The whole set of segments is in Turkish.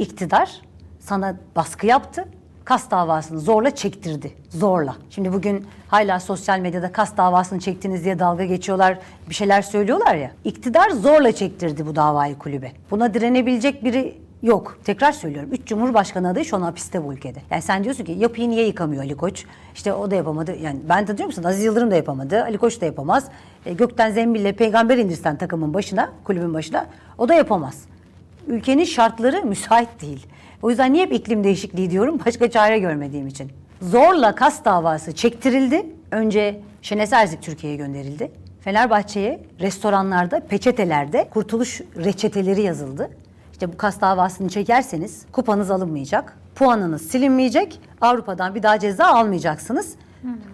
iktidar sana baskı yaptı. Kas davasını zorla çektirdi. Zorla. Şimdi bugün hala sosyal medyada kas davasını çektiniz diye dalga geçiyorlar. Bir şeyler söylüyorlar ya. İktidar zorla çektirdi bu davayı kulübe. Buna direnebilecek biri Yok. Tekrar söylüyorum. Üç Cumhurbaşkanı adayı şu an hapiste bu ülkede. Yani sen diyorsun ki yapıyı niye yıkamıyor Ali Koç? İşte o da yapamadı. Yani ben de diyor musun Aziz Yıldırım da yapamadı. Ali Koç da yapamaz. E, gökten zembille peygamber indirsen takımın başına, kulübün başına o da yapamaz. Ülkenin şartları müsait değil. O yüzden niye hep iklim değişikliği diyorum? Başka çare görmediğim için. Zorla kas davası çektirildi. Önce Şenes Erzik Türkiye'ye gönderildi. Fenerbahçe'ye restoranlarda, peçetelerde kurtuluş reçeteleri yazıldı. İşte bu kas davasını çekerseniz kupanız alınmayacak, puanınız silinmeyecek, Avrupa'dan bir daha ceza almayacaksınız.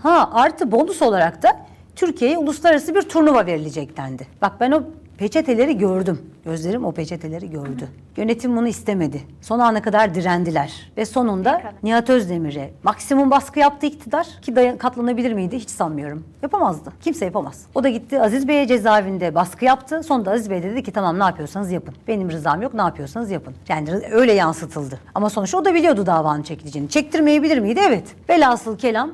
Ha artı bonus olarak da Türkiye'ye uluslararası bir turnuva verilecek dendi. Bak ben o peçeteleri gördüm. Gözlerim o peçeteleri gördü. Yönetim bunu istemedi. Son ana kadar direndiler. Ve sonunda Nihat Özdemir'e maksimum baskı yaptı iktidar. Ki dayan- katlanabilir miydi hiç sanmıyorum. Yapamazdı. Kimse yapamaz. O da gitti Aziz Bey'e cezaevinde baskı yaptı. Sonunda Aziz Bey de dedi ki tamam ne yapıyorsanız yapın. Benim rızam yok ne yapıyorsanız yapın. Yani öyle yansıtıldı. Ama sonuçta o da biliyordu davanın çekileceğini. Çektirmeyebilir miydi? Evet. Velhasıl kelam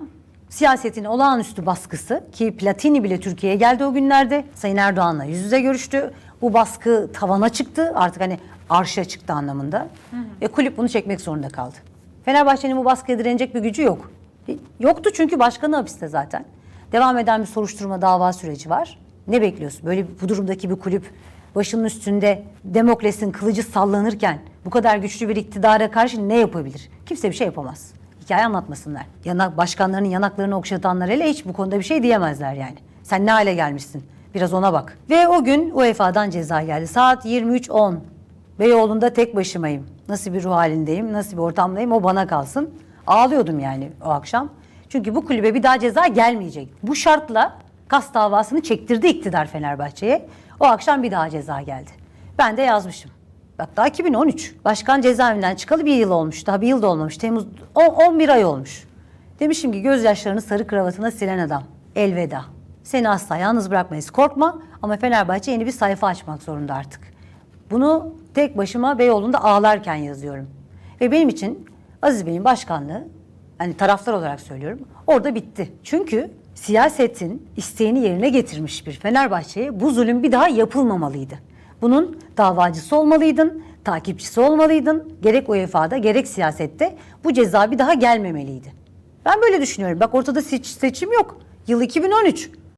Siyasetin olağanüstü baskısı ki Platini bile Türkiye'ye geldi o günlerde. Sayın Erdoğan'la yüz yüze görüştü. Bu baskı tavana çıktı. Artık hani arşa çıktı anlamında. Ve kulüp bunu çekmek zorunda kaldı. Fenerbahçe'nin bu baskıya direnecek bir gücü yok. E, Yoktu çünkü başkanı hapiste zaten. Devam eden bir soruşturma dava süreci var. Ne bekliyorsun? Böyle bu durumdaki bir kulüp başının üstünde Demokles'in kılıcı sallanırken bu kadar güçlü bir iktidara karşı ne yapabilir? Kimse bir şey yapamaz hikaye anlatmasınlar. Yanak, başkanlarının yanaklarını okşatanlar hele hiç bu konuda bir şey diyemezler yani. Sen ne hale gelmişsin? Biraz ona bak. Ve o gün UEFA'dan ceza geldi. Saat 23.10. Beyoğlu'nda tek başımayım. Nasıl bir ruh halindeyim, nasıl bir ortamdayım o bana kalsın. Ağlıyordum yani o akşam. Çünkü bu kulübe bir daha ceza gelmeyecek. Bu şartla kas davasını çektirdi iktidar Fenerbahçe'ye. O akşam bir daha ceza geldi. Ben de yazmışım. Daha 2013. Başkan cezaevinden çıkalı bir yıl olmuş. Daha bir yıl da olmamış. Temmuz on- 11 ay olmuş. Demişim ki gözyaşlarını sarı kravatına silen adam. Elveda. Seni asla yalnız bırakmayız. Korkma ama Fenerbahçe yeni bir sayfa açmak zorunda artık. Bunu tek başıma Beyoğlu'nda ağlarken yazıyorum. Ve benim için Aziz Bey'in başkanlığı, hani taraftar olarak söylüyorum, orada bitti. Çünkü siyasetin isteğini yerine getirmiş bir Fenerbahçe'ye bu zulüm bir daha yapılmamalıydı. Bunun davacısı olmalıydın, takipçisi olmalıydın. Gerek UEFA'da gerek siyasette bu ceza bir daha gelmemeliydi. Ben böyle düşünüyorum. Bak ortada seç- seçim yok. Yıl 2013.